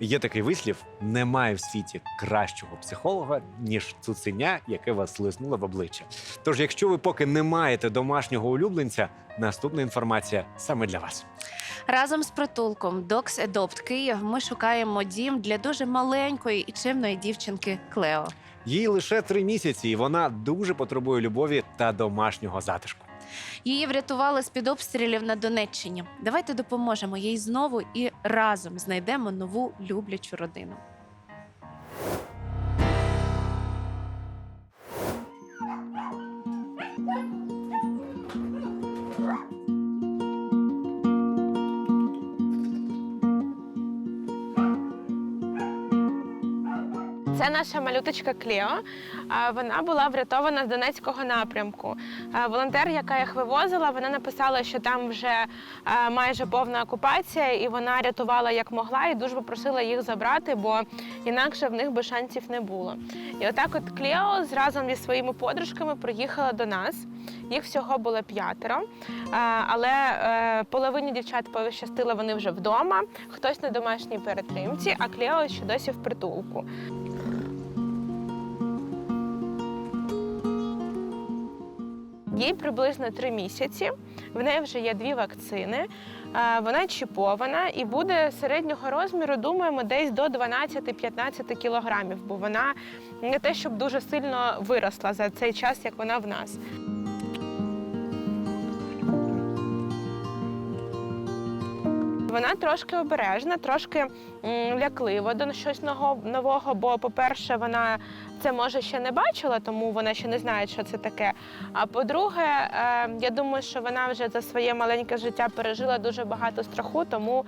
Є такий вислів: немає в світі кращого психолога, ніж цуценя, яке вас лиснуло в обличчя. Тож, якщо ви поки не маєте домашнього улюбленця, наступна інформація саме для вас. Разом з притулком Dogs Adopt Київ ми шукаємо дім для дуже маленької і чимної дівчинки Клео. Їй лише три місяці, і вона дуже потребує любові та домашнього затишку. Її врятували з під обстрілів на Донеччині. Давайте допоможемо їй знову і разом знайдемо нову люблячу родину. Це наша малюточка Клео. Вона була врятована з Донецького напрямку. Волонтер, яка їх вивозила, вона написала, що там вже майже повна окупація, і вона рятувала як могла, і дуже попросила їх забрати, бо інакше в них би шансів не було. І отак, от Клео разом зі своїми подружками приїхала до нас. Їх всього було п'ятеро, але е, половині дівчат пощастило, вони вже вдома, хтось на домашній перетримці, а Клео ще досі в притулку. Їй приблизно три місяці. В неї вже є дві вакцини. Вона чіпована і буде середнього розміру, думаємо, десь до 12-15 кілограмів, бо вона не те, щоб дуже сильно виросла за цей час, як вона в нас. Вона трошки обережна, трошки м, ляклива до щось нового- бо, по-перше, вона це може ще не бачила, тому вона ще не знає, що це таке. А по-друге, е, я думаю, що вона вже за своє маленьке життя пережила дуже багато страху, тому,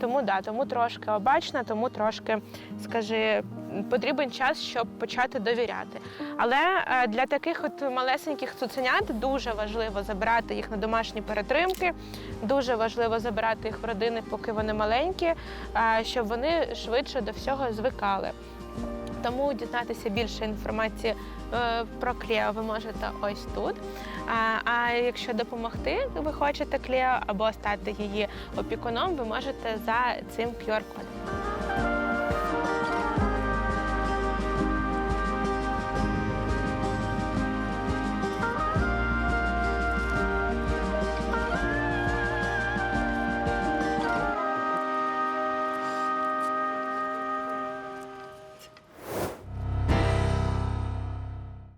тому, да, тому трошки обачна, тому трошки, скажи, потрібен час, щоб почати довіряти. Але е, для таких от малесеньких цуценят дуже важливо забирати їх на домашні перетримки, дуже важливо забирати їх в родини, поки вони маленькі, е, щоб вони швидше до всього звикали. Тому дізнатися більше інформації е, про Клео ви можете ось тут. А якщо допомогти ви хочете Клео або стати її опікуном, ви можете за цим QR-кодом.